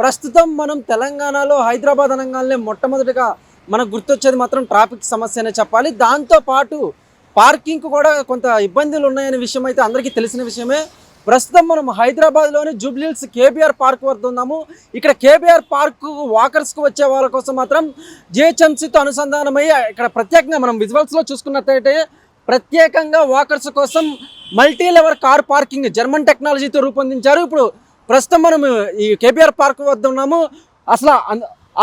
ప్రస్తుతం మనం తెలంగాణలో హైదరాబాద్ అనగానే మొట్టమొదటిగా మనకు గుర్తొచ్చేది మాత్రం ట్రాఫిక్ సమస్యనే చెప్పాలి. దాంతో పాటు పార్కింగ్ కూడా కొంత ఇబ్బందులు ఉన్నాయనే విషయం అయితే అందరికీ తెలిసిన విషయమే. ప్రస్తుతం మనం హైదరాబాద్లోని జూబ్లీహిల్స్ కేబీఆర్ పార్క్ వద్ద ఉన్నాము. ఇక్కడ కేబీఆర్ పార్క్ వాకర్స్కి వచ్చే వాళ్ళ కోసం మాత్రం జిహెచ్ఎంసీతో అనుసంధానమై ఇక్కడ ప్రత్యేకంగా మనం విజువల్స్లో చూసుకున్నట్టయితే ప్రత్యేకంగా వాకర్స్ కోసం multi level car parking German టెక్నాలజీతో రూపొందించారు. ఇప్పుడు ప్రస్తుతం మనం ఈ కేబీఆర్ పార్క్ వద్ద ఉన్నాము. అసలు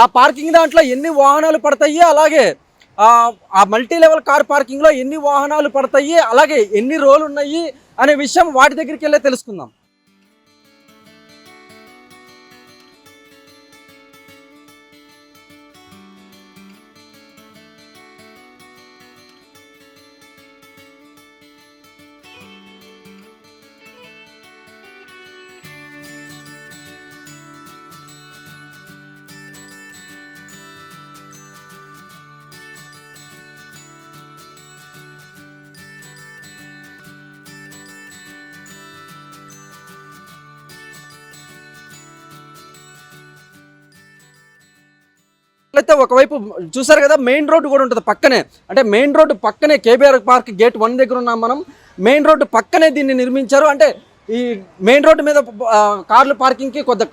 ఆ పార్కింగ్ దాంట్లో ఎన్ని వాహనాలు పడతాయి అలాగే ఆ ఆ మల్టీ లెవెల్ కార్ పార్కింగ్లో ఎన్ని వాహనాలు పడతాయి అలాగే ఎన్ని రోలు ఉన్నాయి అనే విషయం వాటి దగ్గరికి వెళ్ళే తెలుసుకుందాం. అయితే ఒకవైపు చూసారు కదా మెయిన్ రోడ్డు కూడా ఉంటుంది పక్కనే. అంటే మెయిన్ రోడ్డు పక్కనే కేబీఆర్ పార్క్ గేట్ వన్ దగ్గర ఉన్నాం మనం. మెయిన్ రోడ్డు పక్కనే దీన్ని నిర్మించారు. అంటే ఈ మెయిన్ రోడ్డు మీద కార్లు పార్కింగ్కి కొద్ది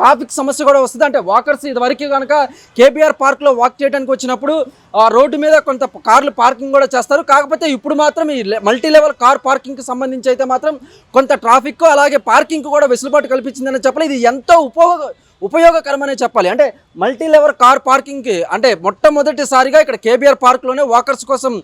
ట్రాఫిక్ సమస్య కూడా వస్తుంది. అంటే వాకర్స్ ఇదివరకు కనుక కేబీఆర్ పార్క్లో వాక్ చేయడానికి వచ్చినప్పుడు ఆ రోడ్డు మీద కొంత కార్లు పార్కింగ్ కూడా చేస్తారు. కాకపోతే ఇప్పుడు మాత్రం ఈ మల్టీ లెవెల్ కార్ పార్కింగ్కి సంబంధించి అయితే మాత్రం కొంత ట్రాఫిక్ అలాగే పార్కింగ్ కూడా వెసులుబాటు కల్పించిందని చెప్పాలి. ఇది ఎంతో ఉపయోగ ఉపయోగకరమనే చెప్పాలి. అంటే మల్టీ లెవర్ కార్ పార్కింగ్కి అంటే మొట్టమొదటిసారిగా ఇక్కడ కేబీఆర్ పార్క్లోనే వాకర్స్ కోసం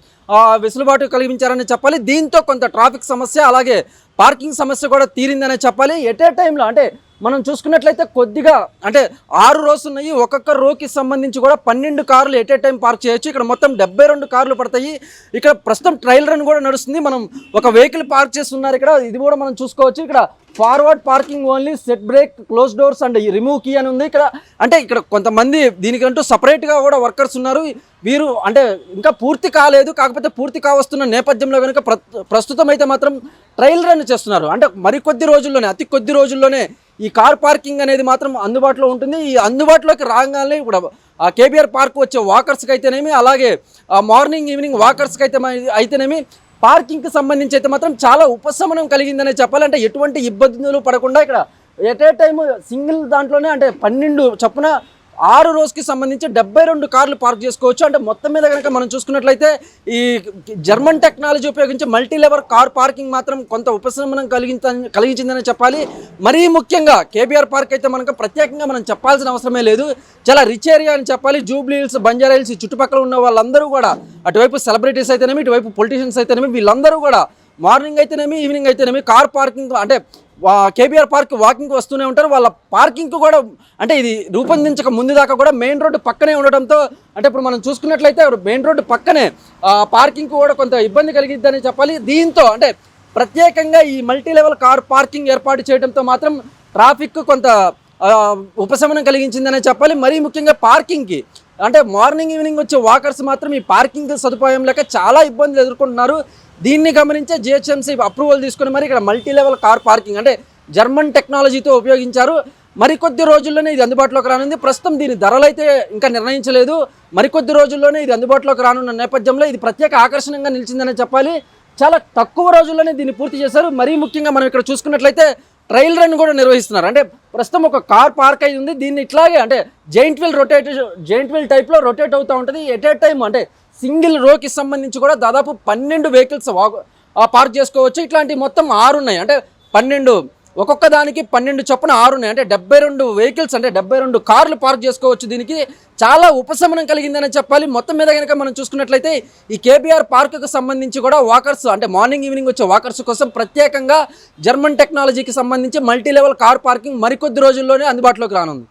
వెసులుబాటు కలిగించారని చెప్పాలి. దీంతో కొంత ట్రాఫిక్ సమస్య అలాగే పార్కింగ్ సమస్య కూడా తీరిందనే చెప్పాలి. ఎట్ ఏ టైంలో అంటే మనం చూసుకున్నట్లయితే కొద్దిగా అంటే ఆరు రోజులు ఉన్నాయి ఒక్కొక్క రోకి సంబంధించి కూడా పన్నెండు కార్లు ఎట్ ఏ టైం పార్క్ చేయొచ్చు. ఇక్కడ మొత్తం డెబ్బై రెండు కార్లు పడతాయి. ఇక్కడ ప్రస్తుతం ట్రయల్ రన్ కూడా నడుస్తుంది. మనం ఒక వెహికల్ పార్క్ చేస్తున్నారు ఇక్కడ. ఇది కూడా మనం చూసుకోవచ్చు. ఇక్కడ forward parking only set brake close doors and remove key అని ఉంది. ఇక్కడ అంటే ఇక్కడ కొంతమంది దీనికంటూ సపరేట్గా కూడా వర్కర్స్ ఉన్నారు. వీరు అంటే ఇంకా పూర్తి కాలేదు. కాకపోతే పూర్తి కావస్తున్న నేపథ్యంలో కనుక ప్ర ప్రస్తుతం అయితే మాత్రం ట్రయల్ రన్ చేస్తున్నారు. అంటే మరికొద్ది రోజుల్లోనే అతి కొద్ది రోజుల్లోనే ఈ కార్ పార్కింగ్ అనేది మాత్రం అందుబాటులో ఉంటుంది. ఈ అందుబాటులోకి రాగానే ఇప్పుడు ఆ కేబీఆర్ పార్క్ వచ్చే వాకర్స్కి అయితేనేమి అలాగే ఆ మార్నింగ్ ఈవినింగ్ వాకర్స్కి అయితే మా- అయితేనేమి పార్కింగ్కి సంబంధించి అయితే మాత్రం చాలా ఉపశమనం కలిగిందనే చెప్పాలంటే ఎటువంటి ఇబ్బందులు పడకుండా ఇక్కడ ఎట్ ఏ టైము సింగిల్ దాంట్లోనే అంటే పన్నెండు చొప్పున ఆరు రోజుకి సంబంధించి డెబ్బై రెండు కార్లు పార్క్ చేసుకోవచ్చు. అంటే మొత్తం మీద కనుక మనం చూసుకున్నట్లయితే ఈ జర్మన్ టెక్నాలజీ ఉపయోగించి మల్టీలెవర్ కార్ పార్కింగ్ మాత్రం కొంత ఉపశమనం కలిగించ కలిగించిందని చెప్పాలి. మరీ ముఖ్యంగా కేబీఆర్ పార్క్ అయితే మనకు ప్రత్యేకంగా మనం చెప్పాల్సిన అవసరమే లేదు. చాలా రిచ్ ఏరియా అని చెప్పాలి. జూబ్లీ హిల్స్ బంజారా హిల్స్ చుట్టుపక్కల ఉన్న వాళ్ళందరూ కూడా అటువైపు సెలబ్రిటీస్ అయితేనేమి ఇటువైపు పొలిటీషియన్స్ అయితేనేమి వీళ్ళందరూ కూడా మార్నింగ్ అయితేనేమి ఈవినింగ్ అయితేనేమి కార్ పార్కింగ్ అంటే కేబీఆర్ పార్క్ వాకింగ్ వస్తూనే ఉంటారు. వాళ్ళ పార్కింగ్కి కూడా అంటే ఇది రూపొందించక ముందు దాకా కూడా మెయిన్ రోడ్డు పక్కనే ఉండడంతో అంటే ఇప్పుడు మనం చూసుకున్నట్లయితే మెయిన్ రోడ్డు పక్కనే పార్కింగ్ కూడా కొంత ఇబ్బంది కలిగిద్దని చెప్పాలి. దీంతో అంటే ప్రత్యేకంగా ఈ మల్టీ లెవెల్ కార్ పార్కింగ్ ఏర్పాటు చేయడంతో మాత్రం ట్రాఫిక్ కొంత ఉపశమనం కలిగించిందనే చెప్పాలి. మరీ ముఖ్యంగా పార్కింగ్కి అంటే మార్నింగ్ ఈవినింగ్ వచ్చే వాకర్స్ మాత్రం ఈ పార్కింగ్ సదుపాయం లేక చాలా ఇబ్బందులు ఎదుర్కొంటున్నారు. దీన్ని గమనించే జిహెచ్ఎంసీ అప్రూవల్ తీసుకుని మరి ఇక్కడ మల్టీ లెవెల్ కార్ పార్కింగ్ అంటే జర్మన్ టెక్నాలజీతో ఉపయోగించారు. మరికొద్ది రోజుల్లోనే ఇది అందుబాటులోకి రానుంది. ప్రస్తుతం దీని ధరలు అయితే ఇంకా నిర్ణయించలేదు. మరికొద్ది రోజుల్లోనే ఇది అందుబాటులోకి రానున్న నేపథ్యంలో ఇది ప్రత్యేక ఆకర్షణంగా నిలిచిందనే చెప్పాలి. చాలా తక్కువ రోజుల్లోనే దీన్ని పూర్తి చేశారు. మరీ ముఖ్యంగా మనం ఇక్కడ చూసుకున్నట్లయితే ట్రయల్ రన్ కూడా నిర్వహిస్తున్నారు. అంటే ప్రస్తుతం ఒక కార్ పార్క్ అయి ఉంది. దీన్ని ఇట్లాగే అంటే giant wheel rotate giant wheel టైప్లో రొటేట్ అవుతూ ఉంటుంది. ఎట్ ఏ టైం అంటే సింగిల్ రోకి సంబంధించి కూడా దాదాపు పన్నెండు వెహికల్స్ పార్క్ చేసుకోవచ్చు. ఇట్లాంటి మొత్తం ఆరు ఉన్నాయి అంటే పన్నెండు ఒక్కొక్క దానికి పన్నెండు చొప్పున ఆరు ఉన్నాయి అంటే డెబ్బై రెండు వెహికల్స్ అంటే డెబ్బై రెండు కార్లు పార్క్ చేసుకోవచ్చు. దీనికి చాలా ఉపశమనం కలిగిందని చెప్పాలి. మొత్తం మీద కనుక మనం చూసుకున్నట్లయితే ఈ కేబీఆర్ పార్కుకు సంబంధించి కూడా వాకర్స్ అంటే మార్నింగ్ ఈవినింగ్ వచ్చే వాకర్స్ కోసం ప్రత్యేకంగా జర్మన్ టెక్నాలజీకి సంబంధించి మల్టీ లెవెల్ కార్ పార్కింగ్ మరికొద్ది రోజుల్లోనే అందుబాటులోకి రానుంది.